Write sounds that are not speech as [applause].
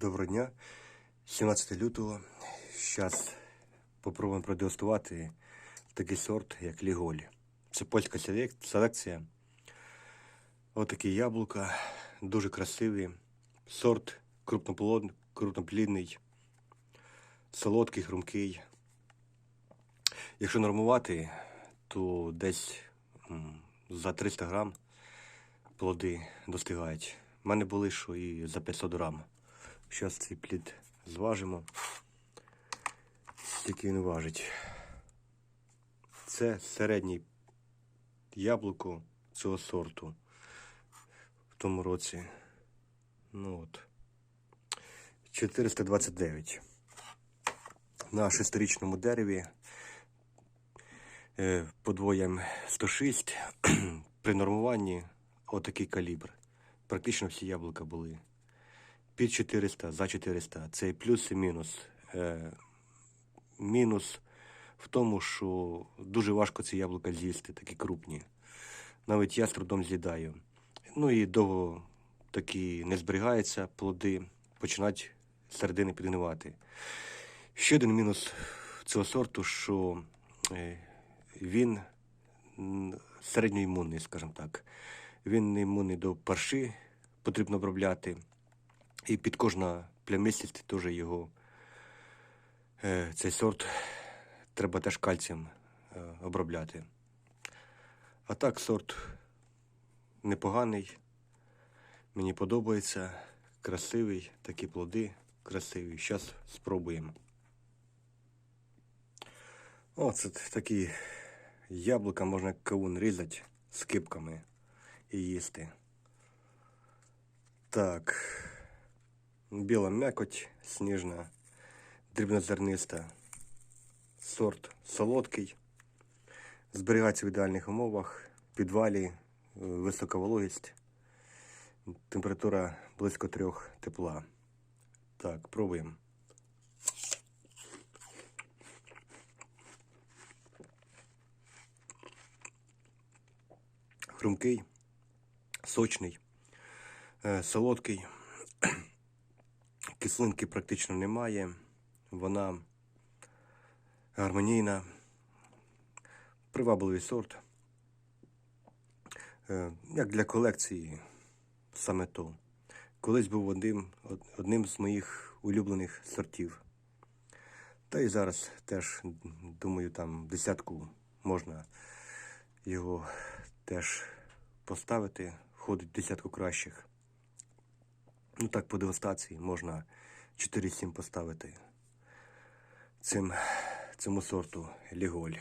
Доброго дня. 17 лютого. Зараз попробуємо продегустувати такий сорт, як Ліголь. Це польська селекція. Отакі яблука, дуже красиві. Сорт крупноплідний, солодкий, хрумкий. Якщо нормувати, то десь за 300 грам плоди достигають. У мене були, що і за 500 грам. Зараз цей плід зважимо. Скільки він важить. Це середнє яблуко цього сорту в тому році. Ну от. 429. На шестирічному дереві е, подвоєм 106. [clears throat] При нормуванні отакий калібр. Практично всі яблука були під 400, за 400. Це і плюс і мінус. Е, мінус в тому, що дуже важко ці яблука з'їсти, такі крупні. Навіть я з трудом з'їдаю. Ну і довго такі не зберігаються плоди, починають середини підгнивати. Ще один мінус цього сорту, що е, він середньоімунний, скажімо так. Він не імунний до парши, потрібно обробляти. І під кожна плямистість теж його е, цей сорт треба теж кальцієм е, обробляти. А так сорт непоганий. Мені подобається. Красивий, такі плоди красиві. Зараз спробуємо. О, це такі яблука можна кавун різати з кипками і їсти. Так. Біла м'якоть, сніжна, дрібнозерниста. Сорт солодкий. Зберігається в ідеальних умовах. Підвалі, висока вологість. Температура близько трьох тепла. Так, пробуємо. Хрумкий, сочний, е, солодкий. Кислинки практично немає. Вона гармонійна, привабливий сорт. Е, Як для колекції саме то. Колись був одним, одним з моїх улюблених сортів. Та і зараз теж, думаю, там десятку можна його теж поставити, входить в десятку кращих. Ну так, по дегустації можна 4-7 поставити цим, цьому сорту Ліголь.